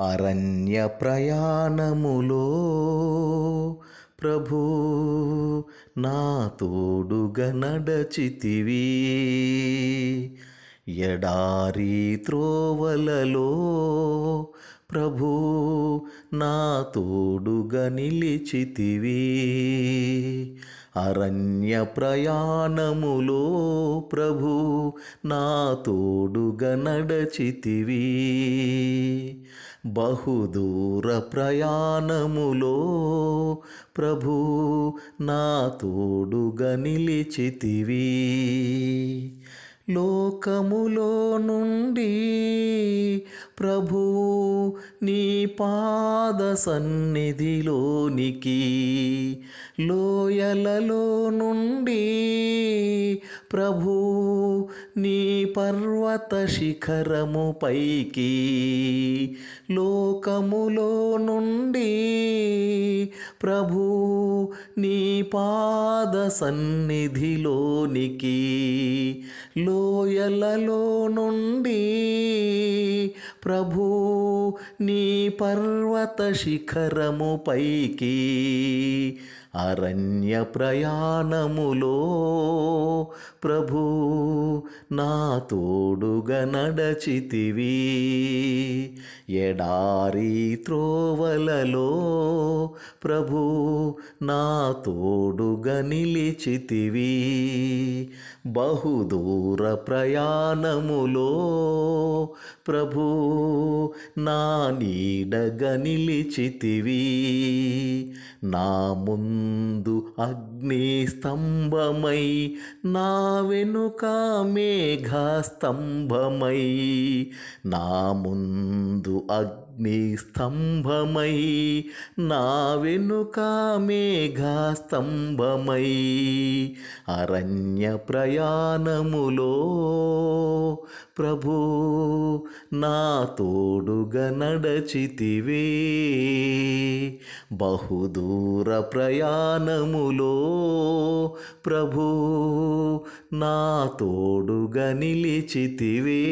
అరణ్య ప్రయాణములో ప్రభు నా తోడుగా నడచితివి. ఎడారి త్రోవలలో ప్రభు నా తోడుగా నిలిచితివి. అరణ్య ప్రయాణములో ప్రభు నా తోడుగా నడచితివి. బహుదూర ప్రయాణములో ప్రభు నా తోడుగా నిలిచితివి. లోకములో నుండి ప్రభు నీ పాద సన్నిధిలోనికి లోయలలో నుండి ప్రభు నీ పర్వత శిఖరము పైకి లోకములో నుండి ప్రభు నీ పాద సన్నిధిలోనికి లోయలలో నుండి ప్రభు నీ పర్వత శిఖరము పైకి అరణ్య ప్రయాణములో ప్రభు నా తోడుగా నడచితివి. ఎడారి త్రోవలలో ప్రభు నా తోడుగా నిలిచితివి. బహుదూర ప్రయాణములో ప్రభు నా నీడగ నిలిచితివి. నా ముందు అగ్ని స్తంభమై నా వెనుక మేఘ స్తంభమై నా ముందు అగ్ని స్తంభమై నా వెనుక మేఘ స్తంభమై అరణ్య ప్రయాణములో ప్రభు నా తోడుగా నడచితివే. బహుదూర ప్రయాణములో ప్రభు నా తోడుగా నిలిచితివే.